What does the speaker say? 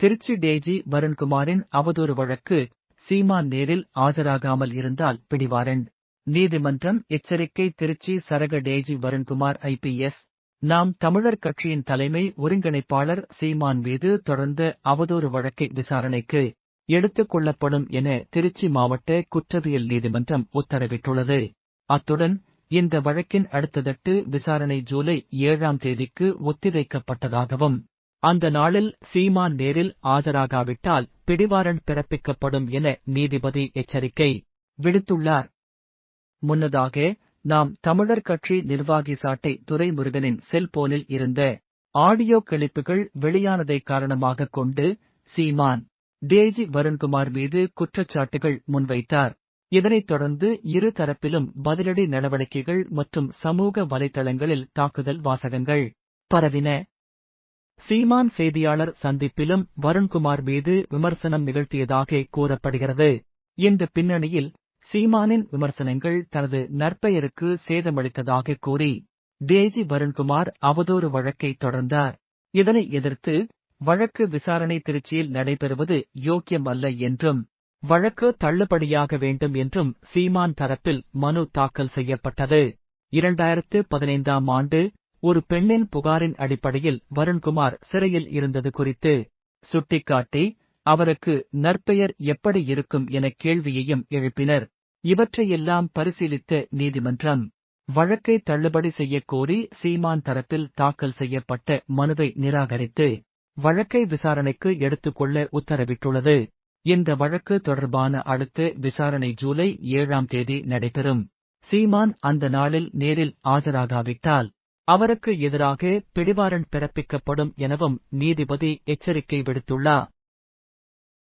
திருச்சி டேஜி வருண்குமாரின் அவதூறு வழக்கு சீமான் நேரில் ஆஜராகாமல் இருந்தால் பிடிவாரண்ட். நீதிமன்றம் எச்சரிக்கை திருச்சி சரக டேஜி வருண்குமார் ஐபிஎஸ் நாம் தமிழர் கட்சியின் தலைமை ஒருங்கிணைப்பாளர் சீமான் மீது தொடர்ந்த அவதூறு வழக்கை விசாரணைக்கு எடுத்துக் கொள்ளப்படும் என திருச்சி மாவட்ட குற்றவியல் நீதிமன்றம் உத்தரவிட்டுள்ளது. அத்துடன் இந்த வழக்கின் அடுத்ததட்டு விசாரணை ஜூலை ஏழாம் தேதிக்கு ஒத்திவைக்கப்பட்டதாகவும் அந்த நாளில் சீமான் நேரில் ஆஜராகாவிட்டால் பிடிவாரண்ட் பிறப்பிக்கப்படும் என நீதிபதி எச்சரிக்கை விடுத்துள்ளார். முன்னதாக நாம் தமிழர் கட்சி நிர்வாகி சாட்டை துரைமுருகனின் செல்போனில் இருந்த ஆடியோ கிளிப்புகள் வெளியானதை காரணமாக கொண்டு சீமான் டேஜி வருண்குமார் மீது குற்றச்சாட்டுகள் முன்வைத்தார். இதனைத் தொடர்ந்து இரு தரப்பிலும் பதிலடி நடவடிக்கைகள் மற்றும் சமூக வலைதளங்களில் தாக்குதல் வாசகங்கள் பரவின. சீமான் செய்தியாளர் சந்திப்பிலும் வருண்குமார் மீது விமர்சனம் நிகழ்த்தியதாக கூறப்படுகிறது. இந்த பின்னணியில் சீமானின் விமர்சனங்கள் தனது நற்பெயருக்கு சேதமளித்ததாக கூறி டேஜி வருண்குமார் அவதூறு வழக்கை தொடர்ந்தார். இதனை எதிர்த்து வழக்கு விசாரணை திருச்சியில் நடைபெறுவது யோக்கியமல்ல என்றும் வழக்கு தள்ளுபடியாக வேண்டும் என்றும் சீமான் தரப்பில் மனு தாக்கல் செய்யப்பட்டது. இரண்டாயிரத்து பதினைந்தாம் ஆண்டு ஒரு பெண்ணின் புகாரின் அடிப்படையில் வருண்குமார் சிறையில் இருந்தது குறித்து சுட்டிக்காட்டி அவருக்கு நற்பெயர் எப்படி இருக்கும் என கேள்வியையும் எழுப்பினர். இவற்றையெல்லாம் பரிசீலித்த நீதிமன்றம் வழக்கை தள்ளுபடி செய்யக்கோரி சீமான் தரப்பில் தாக்கல் செய்யப்பட்ட மனுவை நிராகரித்து வழக்கை விசாரணைக்கு எடுத்துக்கொள்ள உத்தரவிட்டுள்ளது. இந்த வழக்கு தொடர்பான அடுத்த விசாரணை ஜூலை ஏழாம் தேதி நடைபெறும். சீமான் அந்த நாளில் நேரில் ஆஜராகாவிட்டால் அவருக்கு எதிராக பிடிவாரண்ட் பிறப்பிக்கப்படும் எனவும் நீதிபதி எச்சரிக்கை விடுத்துள்ளார்.